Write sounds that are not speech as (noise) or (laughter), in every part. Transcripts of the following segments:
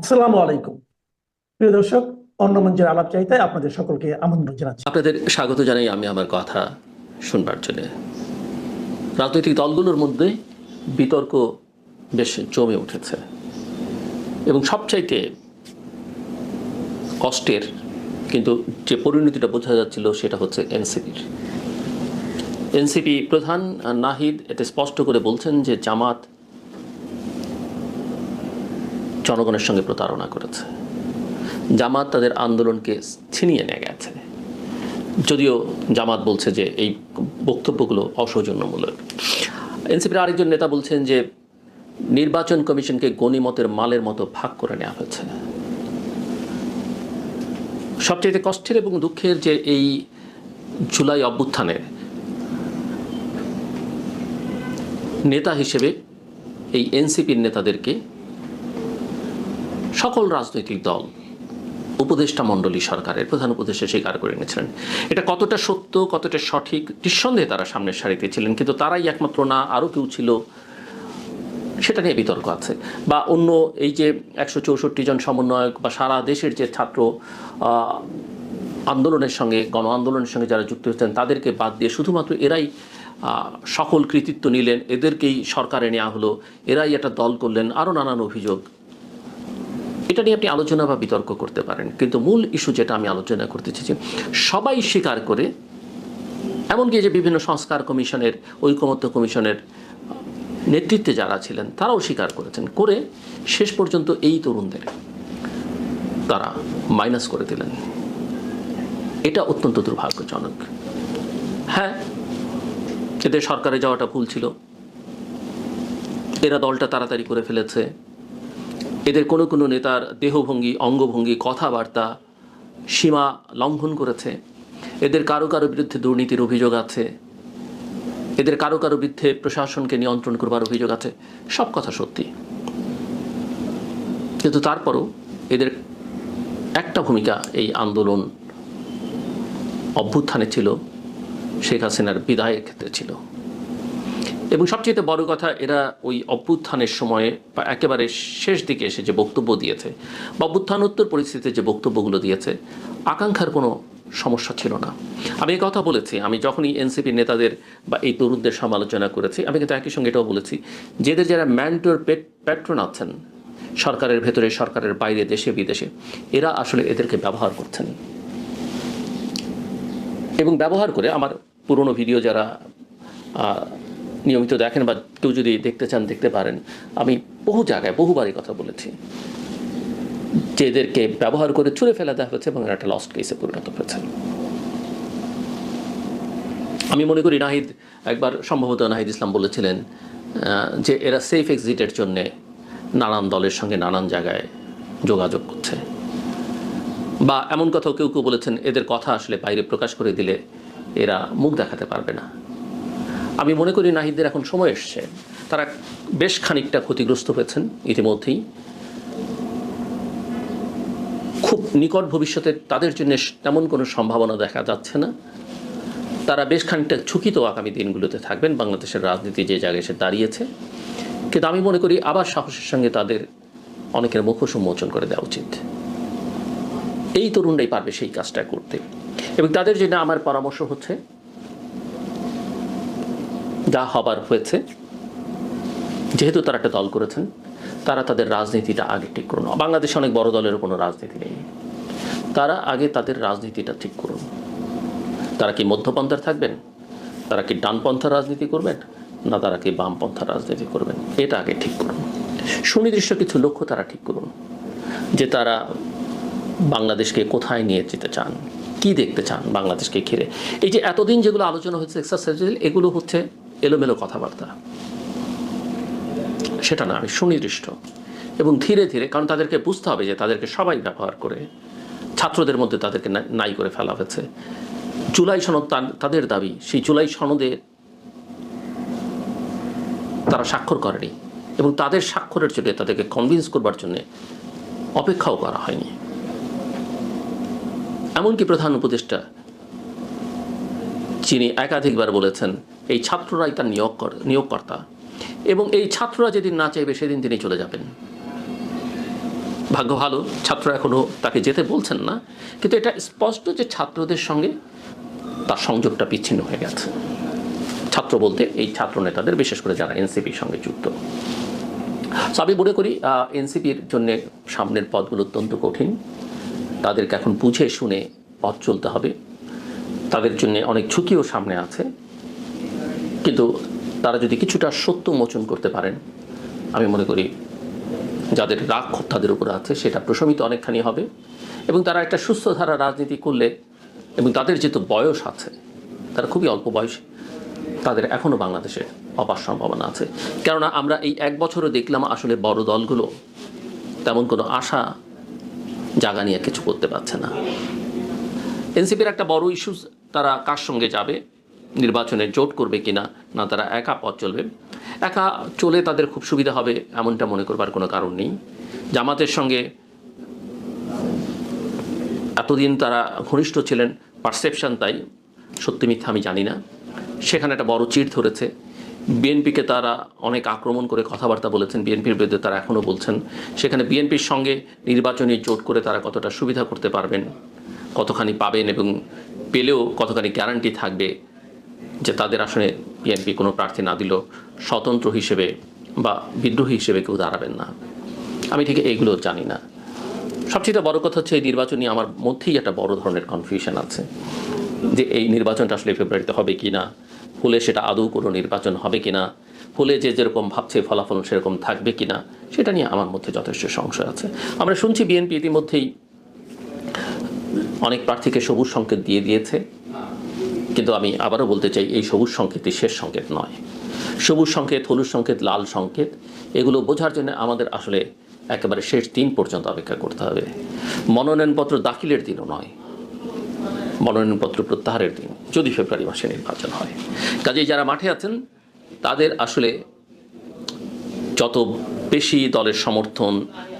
আসসালামু আলাইকুম। প্রিয় দর্শক, অন্য মঞ্চের আলাপ চাইতে আপনাদের সকলকে আমন্ত্রণ জানাচ্ছি। আপনাদের স্বাগত জানাই আমি আমার কথা শুনবার জন্য। রাজনৈতিক দলগুলোর মধ্যে বিতর্ক বেশ জমে উঠেছে। এবং সবচাইতে কষ্টের কিন্তু যে পরিণতিটা বোঝা যাচ্ছিল সেটা হচ্ছে এনসিপির। এনসিপি প্রধান নাহিদ এটা স্পষ্ট করে বলছেন যে জামাত জনগণের সঙ্গে প্রতারণা করেছে। জামাত তাদের আন্দোলনকে ছিনিয়ে নিয়ে গেছে। যদিও জামাত বলছে যে এই বক্তব্যগুলো অসৌজন্যমূলক। এনসিপির আরেকজন নেতা বলছেন যে নির্বাচন কমিশনকে গণিমতের মালের মতো ভাগ করে নেওয়া হয়েছে। সবচেয়ে কষ্টের এবং দুঃখের যে এই জুলাই অভ্যুত্থানের নেতা হিসেবে এই এনসিপির নেতাদেরকে সকল রাজনৈতিক দল উপদেষ্টা মণ্ডলী সরকারের প্রধান উপদেষ্টা স্বীকার করে নিয়েছিলেন এটা কতটা সত্য, কতটা সঠিক, নিঃসন্দেহে তারা সামনের সারিতে ছিলেন, কিন্তু তারাই একমাত্র না, আরও কেউ ছিল, সেটা নিয়ে বিতর্ক আছে। বা অন্য এই যে একশো চৌষট্টি জন সমন্বয়ক বা সারা দেশের যে ছাত্র আন্দোলনের সঙ্গে, গণ আন্দোলনের সঙ্গে যারা যুক্ত হয়েছেন, তাদেরকে বাদ দিয়ে শুধুমাত্র এরাই সকল কৃতিত্ব নিলেন, এদেরকেই সরকারে নেওয়া হলো, এরাই একটা দল করলেন, আরও নানান অভিযোগ। এটা নিয়ে আপনি আলোচনা বা বিতর্ক করতে পারেন। কিন্তু মূল ইস্যু যেটা আমি আলোচনা করতে চেয়েছি সবাই স্বীকার করে, এমনকি যে বিভিন্ন সংস্কার কমিশনের, ঐকমত্য কমিশনের নেতৃত্বে যারা ছিলেন, তারাও স্বীকার করেছেন। করে শেষ পর্যন্ত এই তরুণদের তারা মাইনাস করে দিলেন। এটা অত্যন্ত দুর্ভাগ্যজনক। হ্যাঁ এদের সরকারে যাওয়াটা ভুল ছিল। এরা দলটা তাড়াতাড়ি করে ফেলেছে। এদের কোনো কোনো নেতার দেহভঙ্গি, অঙ্গভঙ্গি, কথাবার্তা সীমা লঙ্ঘন করেছে। এদের কারও কারও বিরুদ্ধে দুর্নীতির অভিযোগ আছে। এদের কারও কারও বিরুদ্ধে প্রশাসনকে নিয়ন্ত্রণ করবার অভিযোগ আছে। সব কথা সত্যি। কিন্তু তারপরও এদের একটা ভূমিকা এই আন্দোলন অভ্যুত্থানে ছিল, শেখ হাসিনার বিদায়ের ক্ষেত্রে ছিল। এবং সবচেয়ে বড় কথা, এরা ওই অভ্যুত্থানের সময়ে বা একেবারে শেষ দিকে এসে যে বক্তব্য দিয়েছে বা অভ্যুত্থানোত্তর পরিস্থিতিতে যে বক্তব্যগুলো দিয়েছে, আকাঙ্ক্ষার কোনো সমস্যা ছিল না। আমি এই কথা বলেছি, আমি যখনই এনসিপি নেতাদের বা এই তরুণদের সমালোচনা করেছি, আমি কিন্তু একই সঙ্গে এটাও বলেছি, যেদের যারা ম্যান্টোর প্যাট্রন আছেন, সরকারের ভেতরে, সরকারের বাইরে, দেশে, বিদেশে, এরা আসলে এদেরকে ব্যবহার করছেন। এবং ব্যবহার করে আমার পুরনো ভিডিও যারা নিয়মিত দেখেন বা কেউ যদি দেখতে চান, দেখতে পারেন। আমি বহু জায়গায় বহুবারই কথা বলেছি যে এদেরকে ব্যবহার করে ছুঁড়ে ফেলা দেওয়া হয়েছে এবং একটা লস্ট কেসে পরিণত হয়েছে। আমি মনে করি নাহিদ, একবার সম্ভবত নাহিদ ইসলাম বলেছিলেন যে এরা সেফ এক্সিটের জন্যে নানান দলের সঙ্গে নানান জায়গায় যোগাযোগ করছে। বা এমন কথাও কেউ কেউ বলেছেন, এদের কথা আসলে বাইরে প্রকাশ করে দিলে এরা মুখ দেখাতে পারবে না। আমি মনে করি নাহিদদের এখন সময় এসছে। তারা বেশ খানিকটা ক্ষতিগ্রস্ত হয়েছেন ইতিমধ্যেই। খুব নিকট ভবিষ্যতে তাদের জন্য তেমন কোনো সম্ভাবনা দেখা যাচ্ছে না। তারা বেশ খানিকটা ঝুঁকিত আগামী দিনগুলোতে থাকবেন। বাংলাদেশের রাজনীতি যে জায়গায় এসে দাঁড়িয়েছে। কিন্তু আমি মনে করি আবার সাহসের সঙ্গে তাদের অনেকের মুখোশ উন্মোচন করে দেওয়া উচিত। এই তরুণরাই পারবে সেই কাজটা করতে। এবং তাদের জন্য আমার পরামর্শ হচ্ছে যা হবার হয়েছে, যেহেতু তারা একটা দল করেছেন, তারা তাদের রাজনীতিটা আগে ঠিক করুন। বাংলাদেশে অনেক বড় দলের কোনো রাজনীতি নেই। তারা আগে তাদের রাজনীতিটা ঠিক করুন। তারা কি মধ্যপন্থার থাকবেন? তারা কি ডানপন্থার রাজনীতি করবেন? না, তারা কি বামপন্থার রাজনীতি করবেন? এটা আগে ঠিক করুন। সুনির্দিষ্ট কিছু লক্ষ্য তারা ঠিক করুন, যে তারা বাংলাদেশকে কোথায় নিয়ে যেতে চান, কি দেখতে চান বাংলাদেশকে ঘিরে। এই যে এতদিন যেগুলো আলোচনা হচ্ছে এক্সারসাইজ এগুলো হচ্ছে এলোমেলো কথাবার্তা। সেটা না, আমি সুনির্দিষ্ট। এবং ধীরে ধীরে, কারণ তাদেরকে বুঝতে হবে যে তাদেরকে সবাই ব্যবহার করে, ছাত্রদের মধ্যে তাদেরকে নাই করে ফেলা হয়েছে। জুলাই সনদ তাদের দাবি, সেই জুলাই সনদে তারা স্বাক্ষর করেনি। এবং তাদের স্বাক্ষরের জন্য তাদেরকে কনভিন্স করবার জন্য অপেক্ষাও করা হয়নি। এমনকি প্রধান উপদেষ্টা যিনি একাধিকবার বলেছেন, এই ছাত্ররাই তার নিয়োগ কর- নিয়োগকর্তা। এবং এই ছাত্ররা যেদিন না চাইবে, সেদিন তিনি চলে যাবেন। ভাগ্য ভালো ছাত্র এখনও তাকে যেতে বলছেন না, কিন্তু এটা স্পষ্ট যে ছাত্রদের সঙ্গে তার সংযোগটা বিচ্ছিন্ন হয়ে গেছে। ছাত্র বলতে এই ছাত্র নেতাদের, বিশেষ করে যারা এনসিপির সঙ্গে যুক্ত। আমি মনে করি এনসিপির জন্য সামনের পথগুলো অত্যন্ত কঠিন। তাদেরকে এখন বুঝে শুনে পথ চলতে হবে। তাদের জন্য অনেক ঝুঁকিও সামনে আছে। কিন্তু তারা যদি কিছুটা সত্য মোচন করতে পারেন, আমি মনে করি যাদের রাগ তাদের উপর আছে, সেটা প্রশমিত অনেকখানি হবে। এবং তারা একটা সুস্থ ধারা রাজনীতি করলে এবং তাদের যেহেতু বয়স আছে, তারা খুবই অল্প বয়স, তাদের এখনও বাংলাদেশে অপার সম্ভাবনা আছে। কেননা আমরা এই এক বছরও দেখলাম আসলে বড় দলগুলো তেমন কোনো আশা জাগা নিয়ে কিছু করতে পারছে না। এনসিপির একটা বড় ইস্যুস তারা কার সঙ্গে যাবে, নির্বাচনে জোট করবে কিনা, না না তারা একা পথ চলবে। একা চলে তাদের খুব সুবিধা হবে এমনটা মনে করবার কোনো কারণ নেই। জামাতের সঙ্গে এতদিন তারা ঘনিষ্ঠ ছিলেন, পারসেপশন তাই, সত্যি মিথ্যা আমি জানি না। সেখানে একটা বড় চিড় ধরেছে। বিএনপিকে তারা অনেক আক্রমণ করে কথাবার্তা বলেছেন, বিএনপির বিরুদ্ধে তারা এখনও বলছেন। সেখানে বিএনপির সঙ্গে নির্বাচনী জোট করে তারা কতটা সুবিধা করতে পারবেন কতখানি পাবেন এবং পেলেও কতখানি গ্যারান্টি থাকবে যে তাদের আসলে বিএনপি কোনো প্রার্থী না দিলেও স্বতন্ত্র হিসেবে বা বিদ্রোহী হিসেবে কেউ দাঁড়াবেন না। আমি ঠিক এইগুলো জানি না। সবচেয়ে বড় কথা হচ্ছে এই নির্বাচনী আমার মধ্যেই একটা বড় ধরনের কনফিউশন আছে যে এই নির্বাচনটা আসলে ফেব্রুয়ারিতে হবে কি না হলে সেটা আদৌ কোনো নির্বাচন হবে কি না হলে যে যেরকম ভাবছে ফলাফল সেরকম থাকবে কি না সেটা নিয়ে আমার মধ্যে যথেষ্ট সংশয় আছে। আমরা শুনছি বিএনপি ইতিমধ্যেই অনেক প্রার্থীকে সবুজ সংকেত দিয়ে দিয়েছে। কিন্তু আমি আবারও বলতে চাই, এই সবুজ সংকেতই শেষ সংকেত নয়। সবুজ সংকেত, হলুদ সংকেত, লাল সংকেত, এগুলো বোঝার জন্য আমাদের আসলে একেবারে শেষ দিন পর্যন্ত অপেক্ষা করতে হবে। মনোনয়নপত্র দাখিলের দিনও নয়, মনোনয়নপত্র প্রত্যাহারের দিন, যদি ফেব্রুয়ারি মাসে নির্বাচন হয়। কাজেই যারা মাঠে আছেন, তাদের আসলে যত বেশি দলের সমর্থন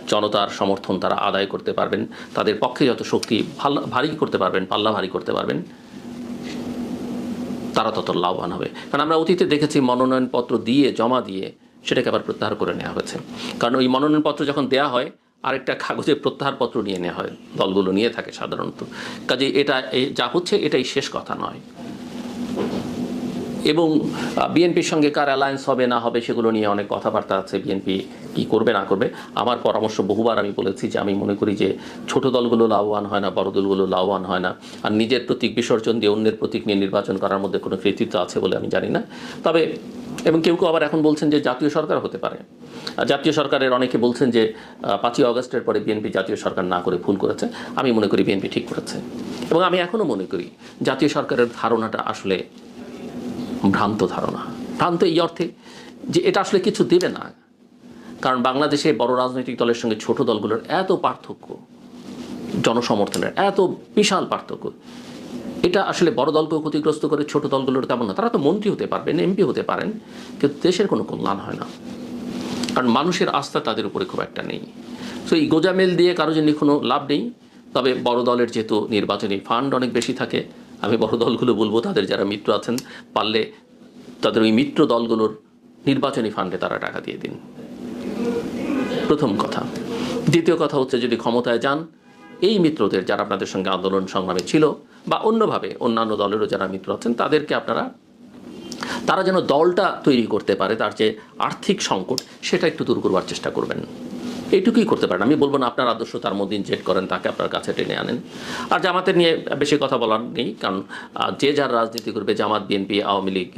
জনতার সমর্থন তারা আদায় করতে পারবেন। তাদের পক্ষে যত শক্তি ভারী করতে পারবেন, পাল্লা ভারী করতে পারবেন, তারা তত লাভবান হবে। কারণ আমরা অতীতে দেখেছি মনোনয়নপত্র দিয়ে, জমা দিয়ে সেটাকে আবার প্রত্যাহার করে নেওয়া হয়েছে। কারণ ওই মনোনয়নপত্র যখন দেওয়া হয়, আরেকটা কাগজে প্রত্যাহারপত্র নিয়ে নেওয়া হয়। দলগুলো নিয়ে থাকে সাধারণত। কাজে এটা যা হচ্ছে এটাই শেষ কথা নয়। এবং বিএনপির সঙ্গে কার অ্যালায়েন্স হবে, না হবে, সেগুলো নিয়ে অনেক কথাবার্তা আছে, বিএনপি কি করবে, না করবে। আমার পরামর্শ বহুবার আমি বলেছি যে আমি মনে করি যে ছোট দলগুলো লাভবান হয় না, বড় দলগুলো লাভবান হয় না। আর নিজের প্রতীক বিসর্জন দিয়ে অন্যের প্রতীক নিয়ে নির্বাচন করার মধ্যে কোনো কৃতিত্ব আছে বলে আমি জানি না। তবে, এবং কেউ কেউ আবার এখন বলছেন যে জাতীয় সরকার হতে পারে। জাতীয় সরকারের অনেকে বলছেন যে পাঁচই অগস্টের পরে বিএনপি জাতীয় সরকার না করে ভুল করেছে। আমি মনে করি বিএনপি ঠিক করেছে। এবং আমি এখনও মনে করি জাতীয় সরকারের ধারণাটা আসলে ভ্রান্ত ধারণা। ভ্রান্ত এই অর্থে যে এটা আসলে কিছু দেবে না। কারণ বাংলাদেশে বড় রাজনৈতিক দলের সঙ্গে ছোট দলগুলোর এত পার্থক্য, জনসমর্থনের এত বিশাল পার্থক্য। এটা আসলে বড় দলকেও ক্ষতিগ্রস্ত করে, ছোট দলগুলোর তেমন না। তারা তো মন্ত্রী হতে পারবেন, এমপি হতে পারেন, কিন্তু দেশের কোনো কল্যাণ হয় না। কারণ মানুষের আস্থা তাদের উপরে খুব একটা নেই। সো এই গোজামেল দিয়ে কারও জন্য কোনো লাভ নেই। তবে বড় দলের যেহেতু নির্বাচনী ফান্ড অনেক বেশি থাকে আমি বড় দলগুলো বলব, তাদের যারা মিত্র আছেন, পারলে তাদের ওই মিত্র দলগুলোর নির্বাচনী ফান্ডে তারা টাকা দিয়ে দিন। প্রথম কথা। দ্বিতীয় কথা হচ্ছে, যদি ক্ষমতায় যান, এই মিত্রদের যারা আপনাদের সঙ্গে আন্দোলন সংগ্রামে ছিল বা অন্যভাবে অন্যান্য দলেরও যারা মিত্র আছেন, তাদেরকে আপনারা, তারা যেন দলটা তৈরি করতে পারে, তার যে আর্থিক সংকট, সেটা একটু দূর করবার চেষ্টা করবেন। এইটুকুই করতে পারেন। আমি বলব না আপনার আদর্শ তার মধ্যে ইনজেক্ট করেন, তাকে আপনার কাছে টেনে আনেন। আর জামাতের নিয়ে বেশি কথা বলার নেই, কারণ যে যার রাজনীতি করবে, Jamaat BNP Awami League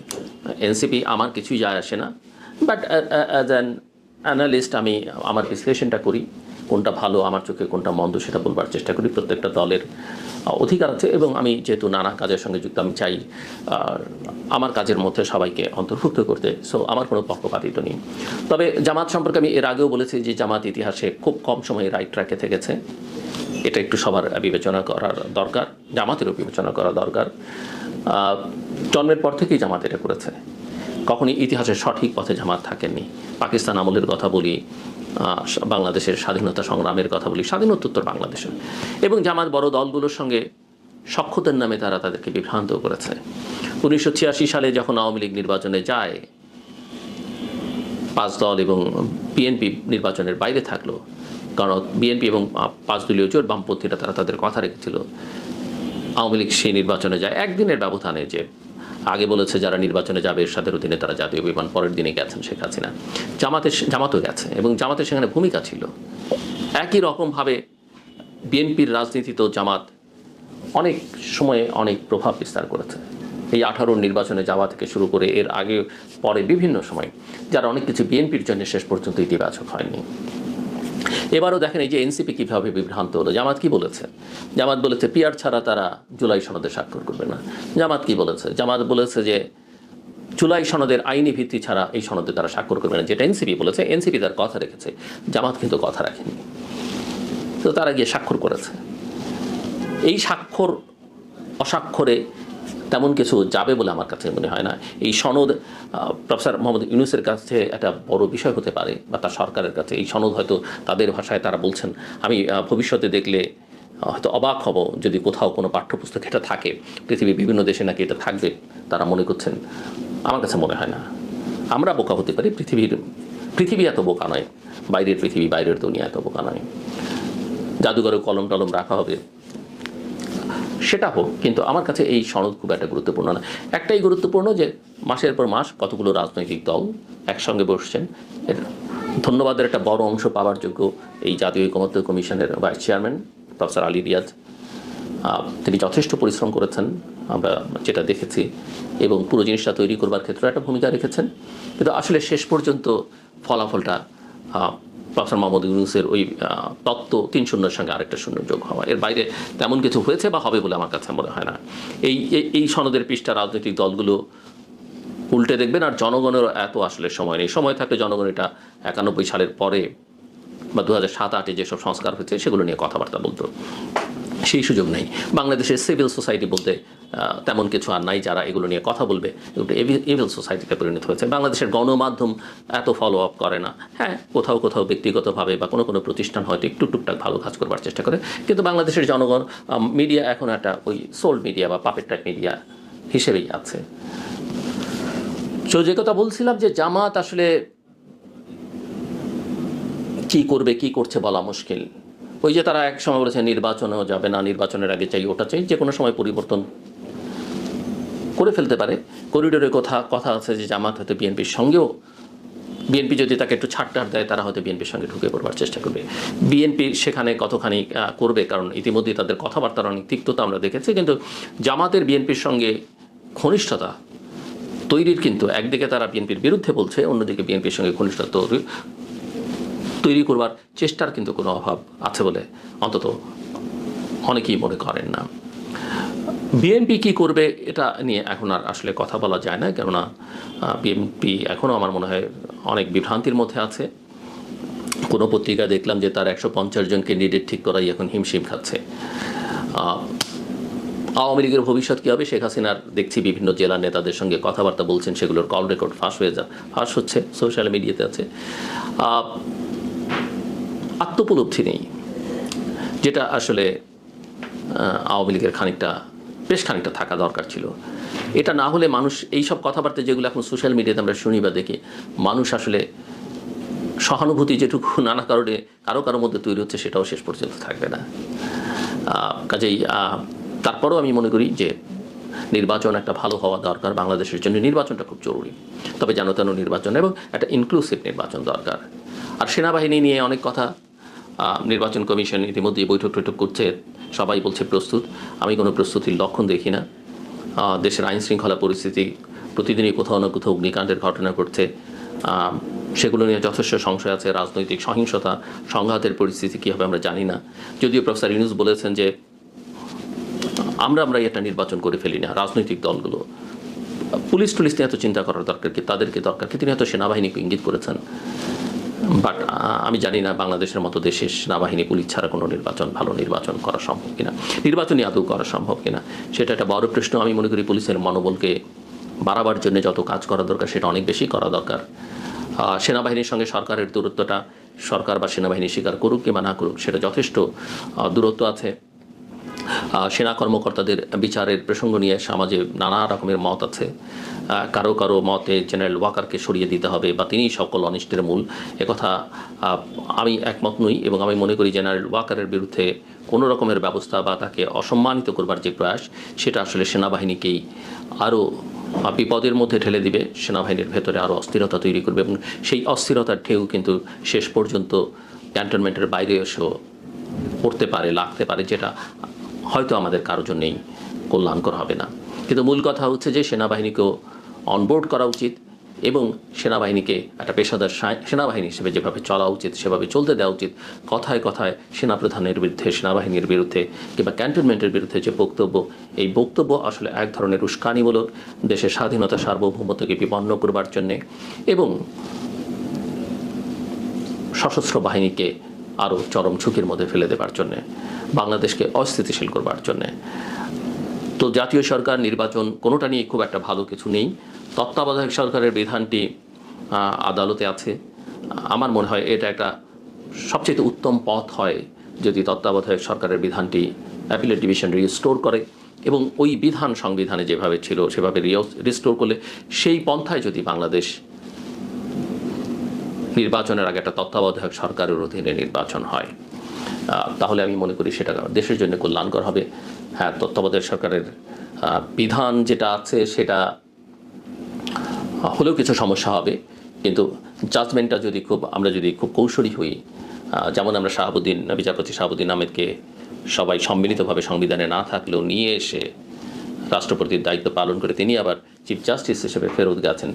NCP আমার কিছুই যায় আসে না। বাট অ্যাজ অ্যান অ্যানালিস্ট আমি আমার বিশ্লেষণটা করি। কোনটা ভালো, আমার চোখে কোনটা মন্দ সেটা বলবার চেষ্টা করি। প্রত্যেকটা দলের অধিকার আছে এবং আমি যেহেতু নানা কাজের সঙ্গে যুক্ত, আমি চাই আমার কাজের মধ্যে সবাইকে অন্তর্ভুক্ত করতে। সো আমার কোনো পক্ষপাতিত্ব নেই। তবে জামাত সম্পর্কে আমি এর আগেও বলেছি যে জামাত ইতিহাসে খুব কম সময়ে রাইট ট্র্যাকে থেকেছে। এটা একটু সবার বিবেচনা করার দরকার, জামাতেরও বিবেচনা করা দরকার। জন্মের পর থেকেই জামাত এটা করেছে। কখনই ইতিহাসের সঠিক পথে জামাত থাকেননি। পাকিস্তান আমলের কথা বলি বাংলাদেশের স্বাধীনতা সংগ্রামের কথা বলি স্বাধীনোত্তর বাংলাদেশের। এবং জামাত বড় দলগুলোর সঙ্গে সক্ষতার নামে তারা তাদেরকে বিভ্রান্ত করেছে। উনিশশো ছিয়াশি সালে যখন আওয়ামী লীগ নির্বাচনে যায়, পাঁচ দল এবং বিএনপি নির্বাচনের বাইরে থাকল, কারণ বিএনপি এবং পাঁচ দলীয় জোট বামপন্থীরা তারা তাদের কথা রেখেছিল। আওয়ামী লীগ সেই নির্বাচনে যায়, একদিনের ব্যবধানে যে আগে বলেছে যারা নির্বাচনে যাবে এরশাদের অধীনে তারা জাতীয় বিমান পরের দিনে গেছেন শেখ হাসিনা। জামাতের জামাতও গেছে এবং জামাতের সেখানে ভূমিকা ছিল। একই রকমভাবে বিএনপির রাজনীতিতেও জামাত অনেক সময়ে অনেক প্রভাব বিস্তার করেছে। এই আঠারোর নির্বাচনে যাওয়া থেকে শুরু করে এর আগে, পরে বিভিন্ন সময় যারা অনেক কিছু বিএনপির জন্য শেষ পর্যন্ত ইতিবাচক হয়নি। এবারও দেখেন এই যে এনসিপি কীভাবে বিভ্রান্ত হলো। জামাত কি বলেছে? জামাত বলেছে পিয়ার ছাড়া তারা জুলাই সনদে স্বাক্ষর করবে না। জামাত কি বলেছে? জামাত বলেছে যে জুলাই সনদের আইনি ভিত্তি ছাড়া এই সনদে তারা স্বাক্ষর করবে না। যেটা এনসিপি বলেছে, এনসিপি তার কথা রেখেছে। জামাত কিন্তু কথা রাখেনি। তো তারা গিয়ে স্বাক্ষর করেছে। এই স্বাক্ষর, অস্বাক্ষরে তেমন কিছু যাবে বলে আমার কাছে মনে হয় না। এই সনদ প্রফেসর মোহাম্মদ ইউনুসের কাছে একটা বড় বিষয় হতে পারে বা তার সরকারের কাছে। এই সনদ হয়তো তাদের ভাষায় তারা বলছেন। আমি ভবিষ্যতে দেখলে হয়তো অবাক হব যদি কোথাও কোনো পাঠ্যপুস্তক এটা থাকে। পৃথিবীর বিভিন্ন দেশে নাকি এটা থাকবে, তারা মনে করছেন। আমার কাছে মনে হয় না। আমরা বোকা হতে পারি পৃথিবীর, পৃথিবী এত বোকা নয়। বাইরের পৃথিবী বাইরের দুনিয়া এত বোকা নয়। জাদুঘরে কলম টলম রাখা হবে। সেটা হোক, কিন্তু আমার কাছে এই সনদ খুব একটা গুরুত্বপূর্ণ না। একটাই গুরুত্বপূর্ণ যে মাসের পর মাস কতগুলো রাজনৈতিক দল একসঙ্গে বসছেন। এর ধন্যবাদের একটা বড় অংশ পাওয়ার যোগ্য এই জাতীয় ঐকমত্য কমিশনের vice chairman professor Ali Riaz. তিনি যথেষ্ট পরিশ্রম করেছেন, আমরা যেটা দেখেছি, এবং পুরো জিনিসটা তৈরি করবার ক্ষেত্রে একটা ভূমিকা রেখেছেন। কিন্তু আসলে শেষ পর্যন্ত ফলাফলটা প্রফেসর মোহাম্মদ ইউনুসের ওই তত্ত্ব তিন শূন্যের সঙ্গে আরেকটা শূন্য যোগ হওয়া। এর বাইরে তেমন কিছু হয়েছে বা হবে বলে আমার কাছে মনে হয় না। এই, এই- সনদের পৃষ্ঠা রাজনৈতিক দলগুলো উল্টে দেখবেন আর জনগণেরও এত আসলে সময় নেই। সময় থাকলে জনগণ এটা একানব্বই সালের পরে বা দু হাজার সাত আটে যেসব সংস্কার হয়েছে সেগুলো নিয়ে কথাবার্তা বলতো। সেই সুযোগ নেই। বাংলাদেশের সিভিল সোসাইটি বলতে তেমন কিছু আর নাই যারা এগুলো নিয়ে কথা বলবে। এগুলো এভিল সোসাইটিতে পরিণত হয়েছে। বাংলাদেশের গণমাধ্যম এত ফলো আপ করে না। হ্যাঁ কোথাও কোথাও ব্যক্তিগতভাবে বা কোনো কোনো প্রতিষ্ঠান হয়তো একটু টুকটাক ভালো কাজ করবার চেষ্টা করে। কিন্তু বাংলাদেশের জনগণ মিডিয়া এখন একটা ওই সোল মিডিয়া বা পাপেট টাইপ মিডিয়া হিসেবেই আছে। তো যে কথা বলছিলাম যে জামাত আসলে কি করবে, কি করছে বলা মুশকিল। ওই যে তারা এক সময় বলেছে, নির্বাচনও যাবে না, নির্বাচনের আগে চাই, ওটা চাই। যে কোনো সময় পরিবর্তন করে ফেলতে পারে। করিডোরের কথা কথা আছে যে জামাত হয়তো বিএনপির সঙ্গেও। বিএনপি যদি তাকে একটু ছাড়টার দেয়, তারা হয়তো বিএনপির সঙ্গে ঢুকে পড়বার চেষ্টা করবে। বিএনপি সেখানে কতখানি করবে, কারণ ইতিমধ্যেই তাদের কথাবার্তার অনেক তিক্ততা আমরা দেখেছি। কিন্তু জামাতের বিএনপির সঙ্গে ঘনিষ্ঠতা তৈরির কিন্তু একদিকে তারা বিএনপির বিরুদ্ধে বলছে, অন্যদিকে বিএনপির সঙ্গে ঘনিষ্ঠতা তৈরি তৈরি করবার চেষ্টার কিন্তু কোনো অভাব আছে বলে অন্তত অনেকেই মনে করেন না। বিএনপি কি করবে, এটা নিয়ে এখন আর আসলে কথা বলা যায় না, কেননা বিএনপি এখনও আমার মনে হয় অনেক বিভ্রান্তির মধ্যে আছে। কোনো পত্রিকা দেখলাম যে তার একশো পঞ্চাশ জন ক্যান্ডিডেট ঠিক করাই এখন হিমশিম খাচ্ছে। আওয়ামী লীগের ভবিষ্যৎ কী হবে, শেখ হাসিনার দেখছি বিভিন্ন জেলা নেতাদের সঙ্গে কথাবার্তা বলছেন, সেগুলোর কল রেকর্ড ফাঁস হয়ে যা, ফাঁস হচ্ছে সোশ্যাল মিডিয়াতে আছে। আত্মোপলব্ধি নেই, যেটা আসলে আওয়ামী লীগের খানিকটা বেশ খানিকটা থাকা দরকার ছিল। এটা না হলে মানুষ এই সব কথাবার্তা যেগুলো এখন সোশ্যাল মিডিয়াতে আমরা শুনি বা দেখি, মানুষ আসলে সহানুভূতি যেটুকু (laughs) নানা কারণে কারও কারোর মধ্যে তৈরি হচ্ছে সেটাও শেষ পর্যন্ত থাকবে না। কাজেই তারপরেও আমি মনে করি যে নির্বাচন একটা ভালো হওয়া দরকার বাংলাদেশের জন্য। নির্বাচনটা খুব জরুরি। তবে যেন তেন নির্বাচন এবং একটা ইনক্লুসিভ নির্বাচন দরকার। আর সেনাবাহিনী নিয়ে অনেক কথা নির্বাচন কমিশন ইতিমধ্যে বৈঠক টৈঠক করছে, সবাই বলছে প্রস্তুত। আমি কোনো প্রস্তুতির লক্ষণ দেখি না। দেশের আইন শৃঙ্খলা পরিস্থিতি, প্রতিদিনই কোথাও না কোথাও অগ্নিকাণ্ডের ঘটনা ঘটছে। সেগুলো নিয়ে যথেষ্ট সংশয় আছে, রাজনৈতিক সহিংসতা, সংঘাতের পরিস্থিতি কী হবে আমরা জানি না। যদিও প্রফেসর ইউনুস বলেছেন যে, আমরা আমরা একটা নির্বাচন করে ফেলি না, রাজনৈতিক দলগুলো। পুলিশ টুলিশ নিয়ে এত চিন্তা করার দরকার কি? তাদেরকে দরকার কি? তিনি হয়তো সেনাবাহিনীকে ইঙ্গিত করেছেন। বাট আমি জানি না বাংলাদেশের মতো দেশের সেনাবাহিনী, পুলিশ ছাড়া কোনো নির্বাচন, ভালো নির্বাচন করা সম্ভব কিনা। নির্বাচনই আদৌ করা সম্ভব কিনা, সেটা একটা বড় প্রশ্ন। আমি মনে করি পুলিশের মনোবলকে বাড়াবার জন্য যত কাজ করা দরকার, সেটা অনেক বেশি করা দরকার। সেনাবাহিনীর সঙ্গে সরকারের দূরত্বটা, সরকার বা সেনাবাহিনী স্বীকার করুক কিংবা না করুক, সেটা যথেষ্ট দূরত্ব আছে। সেনা কর্মকর্তাদের বিচারের প্রসঙ্গ নিয়ে সমাজে নানা রকমের মত আছে। কারও কারও মতে জেনারেল ওয়াকারকে সরিয়ে দিতে হবে বা তিনিই সকল অনিষ্টের মূল। একথা আমি একমত নই এবং আমি মনে করি জেনারেল ওয়াকারের বিরুদ্ধে কোনো রকমের ব্যবস্থা বা তাকে অসম্মানিত করবার যে প্রয়াস, সেটা আসলে সেনাবাহিনীকেই আরও বিপদের মধ্যে ঠেলে দিবে, সেনাবাহিনীর ভেতরে আরও অস্থিরতা তৈরি করবে এবং সেই অস্থিরতার ঢেউ কিন্তু শেষ পর্যন্ত ক্যান্টনমেন্টের বাইরে এসেও পড়তে পারে, লাগতে পারে, যেটা হয়তো আমাদের কারোর জন্যই কল্যাণকর হবে না। কিন্তু মূল কথা হচ্ছে যে সেনাবাহিনীকেও অনবোর্ড করা উচিত এবং সেনাবাহিনীকে একটা পেশাদার সেনাবাহিনী হিসেবে যেভাবে চলা উচিত, সেভাবে চলতে দেওয়া উচিত, কথায় কথায় সেনাপ্রধানের বিরুদ্ধে, সেনাবাহিনীর বিরুদ্ধে কিংবা ক্যান্টনমেন্টের বিরুদ্ধে যে বক্তব্য, এই বক্তব্য আসলে এক ধরনের উস্কানিমূলক দেশের স্বাধীনতা সার্বভৌমত্বকে বিপন্ন করবার জন্যে এবং সশস্ত্র বাহিনীকে আরও চরম ঝুঁকির মধ্যে ফেলে দেবার জন্যে, বাংলাদেশকে অস্থিতিশীল করবার জন্যে। তো জাতীয় সরকার, নির্বাচন কোনোটা নিয়ে খুব একটা ভালো কিছু নেই। তত্ত্বাবধায়ক সরকারের বিধানটি আদালতে আছে। আমার মনে হয় এটা একটা সবচেয়ে উত্তম পথ হয় যদি তত্ত্বাবধায়ক সরকারের বিধানটি, অ্যাপিলেট ডিভিশন রিস্টোর করে এবং ওই বিধান সংবিধানে যেভাবে ছিল, সেভাবে রিস্টোর করলে সেই পন্থায় যদি বাংলাদেশ নির্বাচনের আগে একটা তত্ত্বাবধায়ক সরকারের অধীনে নির্বাচন হয়। তাহলে আমি মনে করি সেটা দেশের জন্য কল্যাণকর হবে। হ্যাঁ তত্ত্বাবধায়ক সরকারের বিধান যেটা আছে সেটা হলেও কিছু সমস্যা হবে। কিন্তু জাজমেন্টটা যদি খুব, আমরা যদি খুব কৌশলী হই যেমন আমরা শাহাবুদ্দিন, বিচারপতি শাহাবুদ্দিন আহমেদকে সবাই সম্মিলিতভাবে সংবিধানে না থাকলেও নিয়ে এসে রাষ্ট্রপতির দায়িত্ব পালন করে, তিনি আবার চিফ জাস্টিস হিসেবে ফেরত গেছেন।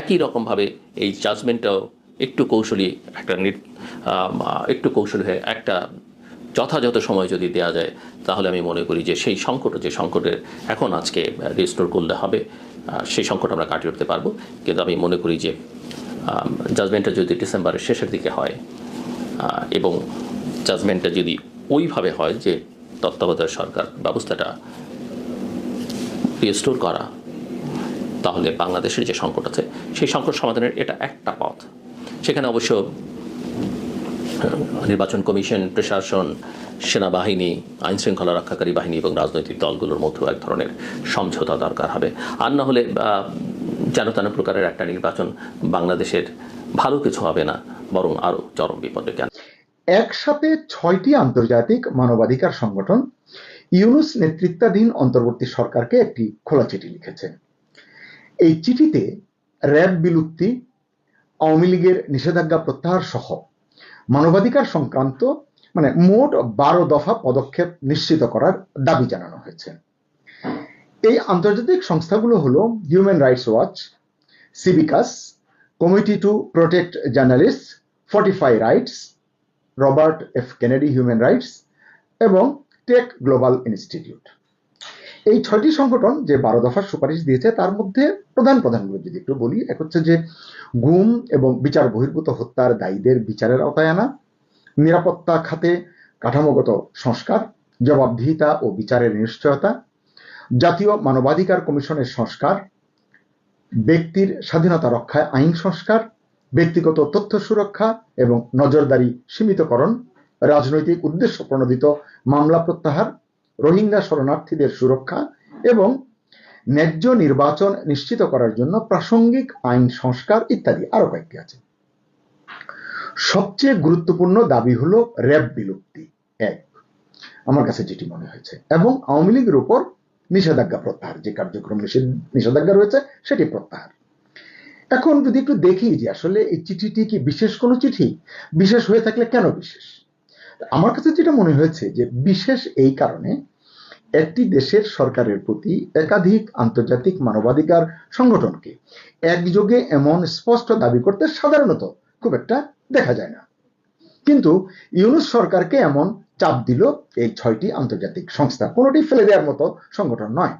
একই রকমভাবে এই জাজমেন্টটাও একটু কৌশলী একটা একটু কৌশলী হয়ে একটা যথাযথ সময় যদি দেওয়া যায়, তাহলে আমি মনে করি যে সেই সংকট, যে সংকটের এখন আজকে রিস্টোর করলে হবে সেই সংকট আমরা কাটিয়ে উঠতে পারব। কিন্তু আমি মনে করি যে জাজমেন্টটা যদি ডিসেম্বরের শেষের দিকে হয় এবং জাজমেন্টটা যদি ওইভাবে হয় যে তত্ত্বাবধায়ক সরকার ব্যবস্থাটা রিস্টোর করা, তাহলে বাংলাদেশের যে সংকট আছে, সেই সংকট সমাধানের এটা একটা পথ। সেখানে অবশ্য নির্বাচন কমিশন, প্রশাসন, সেনাবাহিনী আইন শৃঙ্খলা রক্ষাকারী বাহিনী এবং রাজনৈতিক দলগুলোর মধ্যেও এক ধরনের সমঝোতা দরকার হবে। আর না হলে যেন তেন প্রকারের একটা নির্বাচন বাংলাদেশের ভালো কিছু হবে না, বরং আরও চরম বিপদে কেন? একসাথে ছয়টি আন্তর্জাতিক মানবাধিকার সংগঠন ইউনুস নেতৃত্বাধীন অন্তর্বর্তী সরকারকে একটি খোলা চিঠি লিখেছে। এই চিঠিতে র্যাব বিলুপ্তি আওয়ামী লীগের নিষেধাজ্ঞা প্রত্যাহার সহ মানবাধিকার সংক্রান্ত মানে মোট বারো দফা পদক্ষেপ নিশ্চিত করার দাবি জানানো হয়েছে। এই আন্তর্জাতিক সংস্থাগুলো হলো human rights watch Civicus committee to protect journalist Fortify rights Robert F Kennedy human rights এবং টেক গ্লোবাল ইনস্টিটিউট এই ছয়টি সংগঠন যে বারো দফার সুপারিশ দিয়েছে, তার মধ্যে প্রধান প্রধানগুলো যদি একটু বলি, এক হচ্ছে যে গুম এবং বিচার বহির্ভূত হত্যার দায়ীদের বিচারের আওতায় আনা, নিরাপত্তা খাতে কাঠামোগত সংস্কার, জবাবদিহিতা ও বিচারের নিশ্চয়তা, জাতীয় মানবাধিকার কমিশনের সংস্কার, ব্যক্তির স্বাধীনতা রক্ষায় আইন সংস্কার, ব্যক্তিগত তথ্য সুরক্ষা এবং নজরদারি সীমিতকরণ, রাজনৈতিক উদ্দেশ্য প্রণোদিত মামলা প্রত্যাহার রোহিঙ্গা শরণার্থীদের সুরক্ষা এবং ন্যায্য নির্বাচন নিশ্চিত করার জন্য প্রাসঙ্গিক আইন সংস্কার ইত্যাদি আরও কয়েকটি আছে। সবচেয়ে গুরুত্বপূর্ণ দাবি হলো র্যাব বিলুপ্তি। এক, আমার কাছে যেটি মনে হয়েছে, এবং আওয়ামী লীগের উপর নিষেধাজ্ঞা প্রত্যাহার, যে কার্যক্রম নিষেধাজ্ঞা রয়েছে সেটি প্রত্যাহার। এখন যদি একটু দেখি যে আসলে এই চিঠিটি কি বিশেষ কোনো চিঠি? বিশেষ হয়ে থাকলে কেন বিশেষ? আমার কাছে যেটা মনে হয়েছে যে বিশেষ এই কারণে একটি দেশের সরকারের প্রতি একাধিক আন্তর্জাতিক মানবাধিকার সংগঠনকে একযোগে এমন স্পষ্ট দাবি করতে সাধারণত খুব একটা দেখা যায় না। কিন্তু ইউনুস সরকারকে এমন চাপ দিল এই ছয়টি আন্তর্জাতিক সংস্থা, কোনোটি ফেলে দেওয়ার মতো সংগঠন নয়।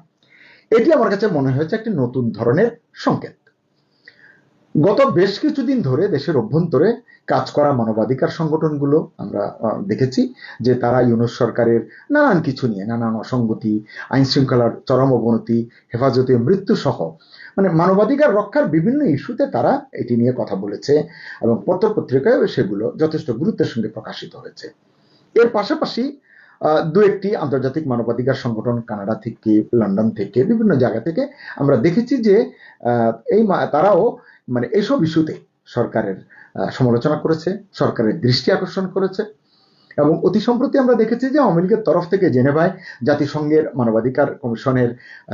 এটি আমার কাছে মনে হয়েছে একটি নতুন ধরনের সংকেত। গত বেশ কিছুদিন ধরে দেশের অভ্যন্তরে কাজ করা মানবাধিকার সংগঠনগুলো আমরা দেখেছি যে তারা ইউনুস সরকারের নানান কিছু নিয়ে, নানান অসঙ্গতি আইন শৃঙ্খলার চরম অবনতি, হেফাজতে মৃত্যু সহ মানে মানবাধিকার রক্ষার বিভিন্ন ইস্যুতে তারা এটি নিয়ে কথা বলেছে এবং পত্রপত্রিকায় সেগুলো যথেষ্ট গুরুত্বের সঙ্গে প্রকাশিত হয়েছে। এর পাশাপাশি দু একটি আন্তর্জাতিক মানবাধিকার সংগঠন, কানাডা থেকে, লন্ডন থেকে, বিভিন্ন জায়গা থেকে আমরা দেখেছি যে এই তারাও মানে এসব ইস্যুতে সরকারের সমালোচনা করেছে, সরকারের দৃষ্টি আকর্ষণ করেছে এবং অতি সম্প্রতি আমরা দেখেছি যে আওয়ামী লীগের তরফ থেকে জেনেভায় জাতিসংঘের মানবাধিকার কমিশনের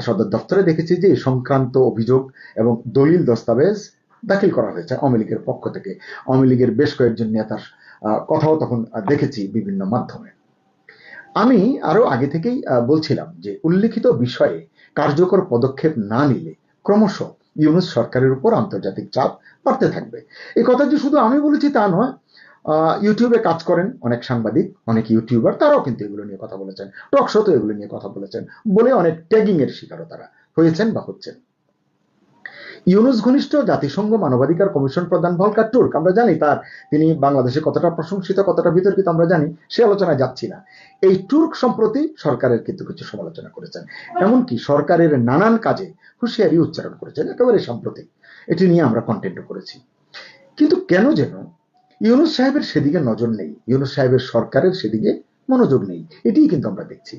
সদর দপ্তরে দেখেছি যে এই সংক্রান্ত অভিযোগ এবং দলিল দস্তাবেজ দাখিল করা হয়েছে আওয়ামী লীগের পক্ষ থেকে। আওয়ামী লীগের বেশ কয়েকজন নেতার কথাও তখন দেখেছি বিভিন্ন মাধ্যমে। আমি আরও আগে থেকেই বলছিলাম যে উল্লিখিত বিষয়ে কার্যকর পদক্ষেপ না নিলে ক্রমশ ইউনুস সরকারের উপর আন্তর্জাতিক চাপ বাড়তে থাকবে। এই কথা যে শুধু আমি বলেছি তা নয় ইউটিউবে কাজ করেন অনেক সাংবাদিক, অনেক ইউটিউবার তারাও কিন্তু এগুলো নিয়ে কথা বলেছেন। টক শোতে এগুলো নিয়ে কথা বলেছেন। বলে অনেক ট্যাগিং এর শিকারও তারা হয়েছেন বা হচ্ছেন। ইউনুস ঘনিষ্ঠ জাতিসংঘ মানবাধিকার কমিশন প্রধান ভলকার টুর্ক, আমরা জানি তার তিনি বাংলাদেশে কতটা প্রশংসিত, কতটা বিতর্কিত, আমরা জানি সে আলোচনায় যাচ্ছি না। এই টুর্ক সম্প্রতি সরকারের কিন্তু কিছু সমালোচনা করেছেন। এমনকি সরকারের নানান কাজে হুঁশিয়ারি উচ্চারণ করেছেন, একেবারে সাম্প্রতিক এটি নিয়ে আমরা কন্টেন্ট করেছি। কিন্তু কেন যেন ইউনুস সাহেবের সেদিকে নজর নেই, ইউনুস সাহেবের সরকারের সেদিকে মনোযোগ নেই, এটিই কিন্তু আমরা দেখছি।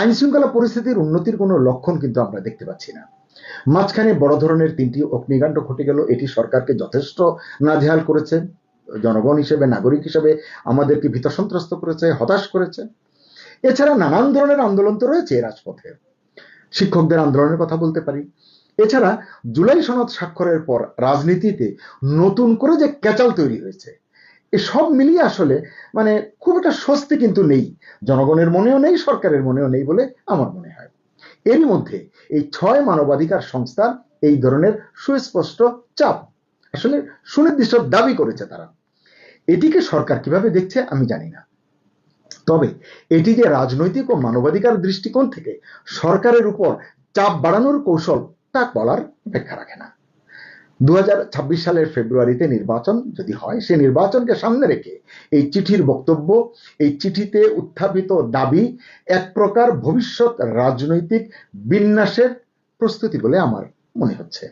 আইন শৃঙ্খলা পরিস্থিতির উন্নতির কোনো লক্ষণ কিন্তু আমরা দেখতে পাচ্ছি না। মাঝখানে বড় ধরনের তিনটি অগ্নিকাণ্ড ঘটে গেল। এটি সরকারকে যথেষ্ট নাজেহাল করেছে। জনগণ হিসেবে, নাগরিক হিসেবে আমাদেরকে ভীত সন্ত্রস্ত করেছে, হতাশ করেছে। এছাড়া নানান ধরনের আন্দোলন তো রয়েছে এই রাজপথে। শিক্ষকদের আন্দোলনের কথা বলতে পারি। এছাড়া জুলাই সনদ স্বাক্ষরের পর রাজনীতিতে নতুন করে যে ক্যাচাল তৈরি হয়েছে, এসব মিলিয়ে আসলে মানে খুব একটা স্বস্তি কিন্তু নেই। জনগণের মনেও নেই, সরকারের মনেও নেই বলে আমার মনে হয়। এরই মধ্যে এই ছয় মানবাধিকার সংস্থার এই ধরনের সুস্পষ্ট চাপ আসলে সুনির্দিষ্ট দাবি করেছে তারা। এটিকে সরকার কীভাবে দেখছে আমি জানি না। তবে এটি যে রাজনৈতিক ও মানবাধিকার দৃষ্টিকোণ থেকে সরকারের উপর চাপ বাড়ানোর কৌশল তা বলার অপেক্ষা রাখে না। দু হাজার ছাব্বিশ সালের ফেব্রুয়ারিতে নির্বাচন যদি হয়, সে নির্বাচনকে সামনে রেখে এই চিঠির বক্তব্য, এই চিঠিতে উত্থাপিত দাবি এক প্রকার ভবিষ্যৎ রাজনৈতিক বিন্যাসের প্রস্তুতি বলে আমার মনে হচ্ছে।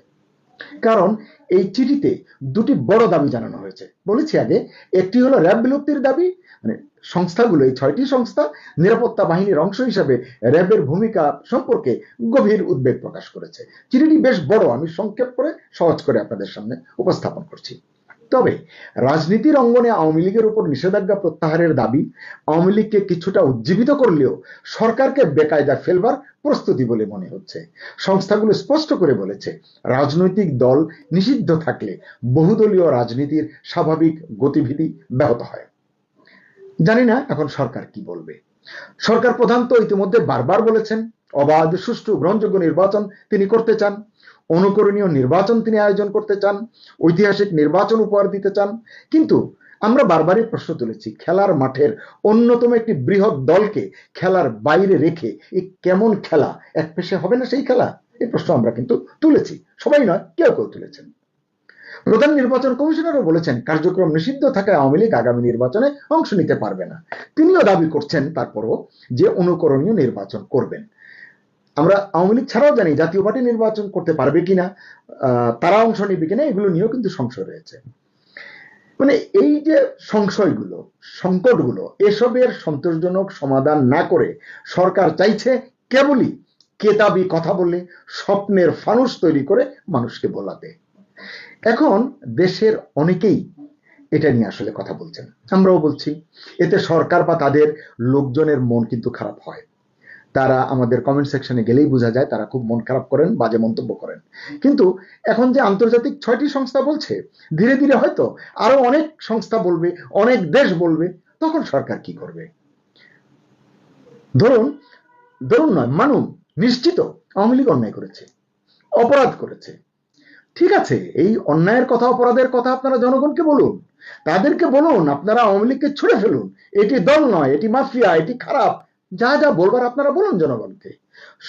কারণ এই চিঠিতে দুটি বড় দাবি জানানো হয়েছে। বলেছি আগে, একটি হলো র্যাব বিলুপ্তির দাবি মানে সংস্থাগুলো, এই ছয়টি সংস্থা নিরাপত্তা বাহিনীর অংশ হিসেবে র্যাবের ভূমিকা সম্পর্কে গভীর উদ্বেগ প্রকাশ করেছে। চিঠিটি বেশ বড়, আমি সংক্ষেপ করে সহজ করে আপনাদের সামনে উপস্থাপন করছি। তবে, রাজনীতির অঙ্গনে আওয়ামী লীগের উপর নিষেধাজ্ঞা প্রত্যাহারের দাবি, আওয়ামী লীগকে কিছুটা উজ্জীবিত করলেও সরকারকে বেকায়দা ফেলবার প্রস্তুতি বলে মনে হচ্ছে। সংস্থাগুলো স্পষ্ট করে বলেছে, রাজনৈতিক দল নিষিদ্ধ থাকলে বহুদলীয় রাজনীতির স্বাভাবিক গতিবিধি ব্যাহত হয়। জানি না এখন সরকার কি বলবে। সরকার প্রধান তো ইতিমধ্যে বারবার বলেছেন, অবাধ, সুষ্ঠু, গ্রহণযোগ্য নির্বাচন তিনি করতে চান, অনুকরণীয় নির্বাচন তিনি আয়োজন করতে চান, ঐতিহাসিক নির্বাচন উপহার দিতে চান। কিন্তু আমরা বারবারই প্রশ্ন তুলেছি, খেলার মাঠের অন্যতম একটি বৃহৎ দলকে খেলার বাইরে রেখে এই কেমন খেলা? এক পেশে হবে না সেই খেলা? এই প্রশ্ন আমরা কিন্তু তুলেছি। সবাই নয়, কেউ কেউ তুলেছেন। প্রধান নির্বাচন কমিশনারও বলেছেন, কার্যক্রম নিষিদ্ধ থাকায় আওয়ামী লীগ আগামী নির্বাচনে অংশ নিতে পারবে না। তিনিও দাবি করছেন তারপরও যে অনুকরণীয় নির্বাচন করবেন। আমরা আওয়ামী লীগ ছাড়াও জানি জাতীয় পার্টি নির্বাচন করতে পারবে কিনা তারা অংশ নেবে কিনা, এগুলো নিয়েও কিন্তু সংশয় রয়েছে। মানে এই যে সংশয়গুলো, সংকটগুলো, এসবের সন্তোষজনক সমাধান না করে সরকার চাইছে কেবলই কেতাবি কথা বলে, স্বপ্নের ফানুস তৈরি করে মানুষকে বোলাতে। এখন দেশের অনেকেই এটা নিয়ে আসলে কথা বলছেন। আমরাও বলছি, এতে সরকার বা তাদের লোকজনের মন কিন্তু খারাপ হয়। তারা আমাদের কমেন্ট সেকশনে গেলেই বোঝা যায়, তারা খুব মন খারাপ করেন, বাজে মন্তব্য করেন। কিন্তু এখন যে আন্তর্জাতিক ছয়টি সংস্থা বলছে, ধীরে ধীরে হয়তো আরও অনেক সংস্থা বলবে, অনেক দেশ বলবে, তখন সরকার কি করবে? ধরুন ধরুন নয় মানুন নিশ্চিত আওয়ামী লীগ অন্যায় করেছে, অপরাধ করেছে। ঠিক আছে, এই অন্যায়ের কথা, অপরাধের কথা আপনারা জনগণকে বলুন। তাদেরকে বলুন, আপনারা আওয়ামী লীগকে ছুড়ে ফেলুন। এটি দল নয়, এটি মাফিয়া, এটি খারাপ। যা যা বলবার আপনারা বলুন জনগণকে।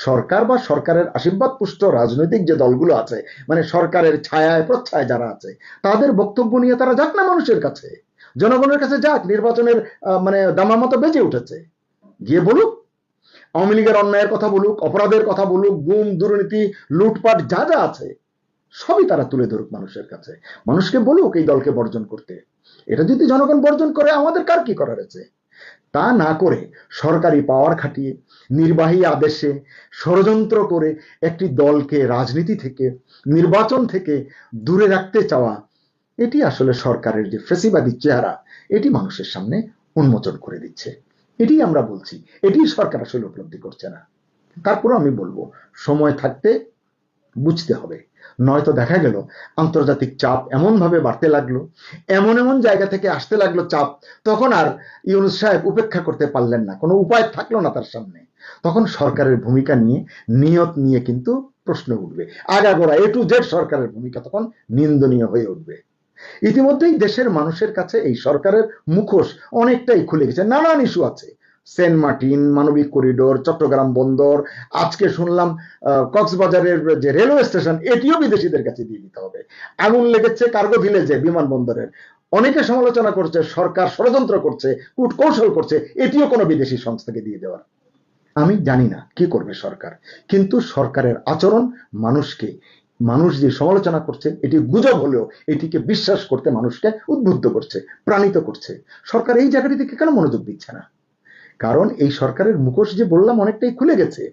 সরকার বা সরকারের আশীর্বাদ পুষ্ট রাজনৈতিক যে দলগুলো আছে মানে সরকারের ছায়ায়, প্রচ্ছায় যারা আছে, তাদের বক্তব্য নিয়ে তারা যাক না মানুষের কাছে। জনগণের কাছে যাক, নির্বাচনের মানে দামা মতো বেজে উঠেছে। গিয়ে বলুক, আওয়ামী লীগের অন্যায়ের কথা বলুক, অপরাধের কথা বলুক, গুম, দুর্নীতি, লুটপাট, যা যা আছে সবই তারা তুলে ধরুক মানুষের কাছে। মানুষকে বলুক এই দলকে বর্জন করতে। এটা যদি জনগণ বর্জন করে, আমাদের কার কি করার আছে? তা না করে সরকারি পাওয়ার খাটিয়ে, নির্বাহী আদেশে ষড়যন্ত্র করে একটি দলকে রাজনীতি থেকে, নির্বাচন থেকে দূরে রাখতে চাওয়া, এটি আসলে সরকারের যে ফেসিবাদী চেহারা, এটি মানুষের সামনে উন্মোচন করে দিচ্ছে। এটি আমরা বলছি, এটি সরকার আসলে উপলব্ধি করছে না। তারপরে আমি বলব, সময় থাকতে বুঝতে হবে। নয়তো দেখা গেল, আন্তর্জাতিক চাপ এমনভাবে বাড়তে লাগল, এমন এমন জায়গা থেকে আসতে লাগল চাপ, তখন আর ইউনুস সাহেব উপেক্ষা করতে পারলেন না, কোনো উপায় থাকল না তার সামনে। তখন সরকারের ভূমিকা নিয়ে নিয়ত নিয়ে কিন্তু প্রশ্ন উঠবে। আগাগোড়া এ টু জেড সরকারের ভূমিকা তখন নিন্দনীয় হয়ে উঠবে। ইতিমধ্যেই দেশের মানুষের কাছে এই সরকারের মুখোশ অনেকটাই খুলে গেছে, নানান ইস্যু আছে। সেন্ট মার্টিন, মানবিক করিডোর, চট্টগ্রাম বন্দর, আজকে শুনলাম কক্সবাজারের যে রেলওয়ে স্টেশন, এটিও বিদেশিদের কাছে দিয়ে দিতে হবে। আগুন লেগেছে কার্গো ভিলেজে, বিমানবন্দরের। অনেকে সমালোচনা করছে, সরকার ষড়যন্ত্র করছে কূট কৌশল করছে, এটিও কোনো বিদেশি সংস্থাকে দিয়ে দেওয়ার। আমি জানি না কি করবে সরকার, কিন্তু সরকারের আচরণ মানুষকে, মানুষ যে সমালোচনা করছে, এটি গুজব হলেও এটিকে বিশ্বাস করতে মানুষকে উদ্বুদ্ধ করছে, প্রাণিত করছে। সরকার এই জায়গাটি থেকে কেন মনোযোগ দিচ্ছে না? কারণ এই সরকারের মুখোশ যে বললাম অনেকটাই খুলে গেছে।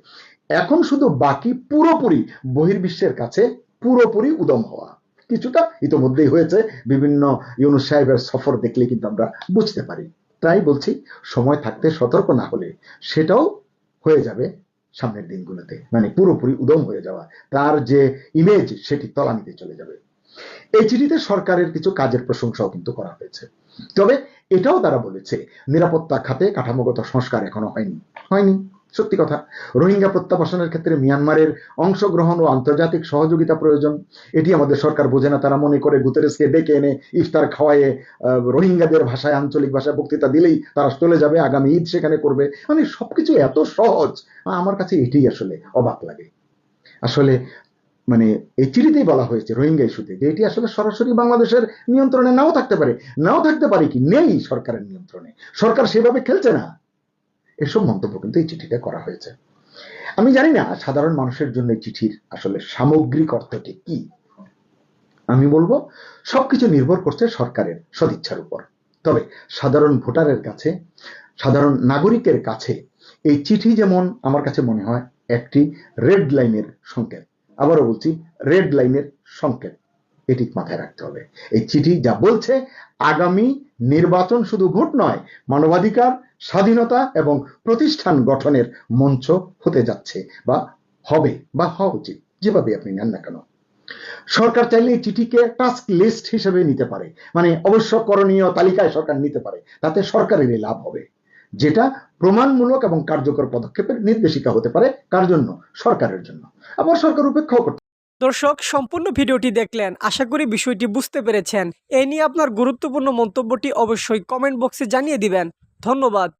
এখন শুধু বাকি পুরোপুরি বহির্বিশ্বের কাছে পুরোপুরি উদম হওয়া। কিছুটা ইতোমধ্যেই হয়েছে, বিভিন্ন ইউনুস সাহেবের সফর দেখলে কিন্তু আমরা বুঝতে পারি। তাই বলছি, সময় থাকতে সতর্ক না হলে সেটাও হয়ে যাবে সামনের দিনগুলোতে। মানে পুরোপুরি উদম হয়ে যাওয়া। তার যে ইমেজ সেটি তলানিতে চলে যাবে। এই চিঠিতে সরকারের কিছু কাজের প্রশংসাও কিন্তু করা হয়েছে। তবে এটাও তারা বলেছে, নিরাপত্তা খাতে কাঠামোগত সংস্কার এখনও হয়নি। হয়নি, সত্যি কথা। রোহিঙ্গা প্রত্যাবাসনের ক্ষেত্রে মিয়ানমারের অংশগ্রহণ ও আন্তর্জাতিক সহযোগিতা প্রয়োজন, এটি আমাদের সরকার বোঝে না, তারা মনে করে গুতেরেসকে ডেকে এনে ইফতার খাওয়ায়ে রোহিঙ্গাদের ভাষায়, আঞ্চলিক ভাষায় বক্তৃতা দিলেই তারা চলে যাবে, আগামী ঈদ সেখানে করবে। মানে সবকিছু এত সহজ, আমার কাছে এটাই আসলে অবাক লাগে। আসলে মানে এই চিঠিতেই বলা হয়েছে, রোহিঙ্গা ইস্যুতে, যে এটি আসলে সরাসরি বাংলাদেশের নিয়ন্ত্রণে নাও থাকতে পারে। নাও থাকতে পারে কি? নেই সরকারের নিয়ন্ত্রণে। সরকার সেভাবে খেলছে না। এসব মন্তব্য কিন্তু এই চিঠিতে করা হয়েছে। আমি জানি না সাধারণ মানুষের জন্য এই চিঠির আসলে সামগ্রিক অর্থটি কি। আমি বলব, সবকিছু নির্ভর করছে সরকারের সদিচ্ছার উপর। তবে সাধারণ ভোটারের কাছে, সাধারণ নাগরিকের কাছে এই চিঠি যেমন আমার কাছে মনে হয় একটি রেড লাইনের সংকেত। আবারও বলছি রেড লাইনের সংকেত। এটি মাথায় রাখতে হবে। এই চিঠি যা বলছে, আগামী নির্বাচন শুধু ভোট নয়, মানবাধিকার, স্বাধীনতা এবং প্রতিষ্ঠান গঠনের মঞ্চ হতে যাচ্ছে বা হবে বা হওয়া উচিত। যেভাবে আপনি নেন না কেন। সরকার চাইলে এই চিঠিকে টাস্ক লিস্ট হিসেবে নিতে পারে। মানে অবশ্য করণীয় তালিকায় সরকার নিতে পারে। তাতে সরকারেরই লাভ হবে। যেটা প্রমাণমূলক এবং কার্যকর পদক্ষেপের নির্দেশিকা হতে পারে কার জন্য? সরকারের জন্য। আবার সরকার উপেক্ষাও করতে দর্শক, সম্পূর্ণ ভিডিওটি দেখলেন। আশা করি বিষয়টি বুঝতে পেরেছেন। এ নিয়ে আপনার গুরুত্বপূর্ণ মন্তব্যটি অবশ্যই কমেন্ট বক্সে জানিয়ে দিবেন। ধন্যবাদ।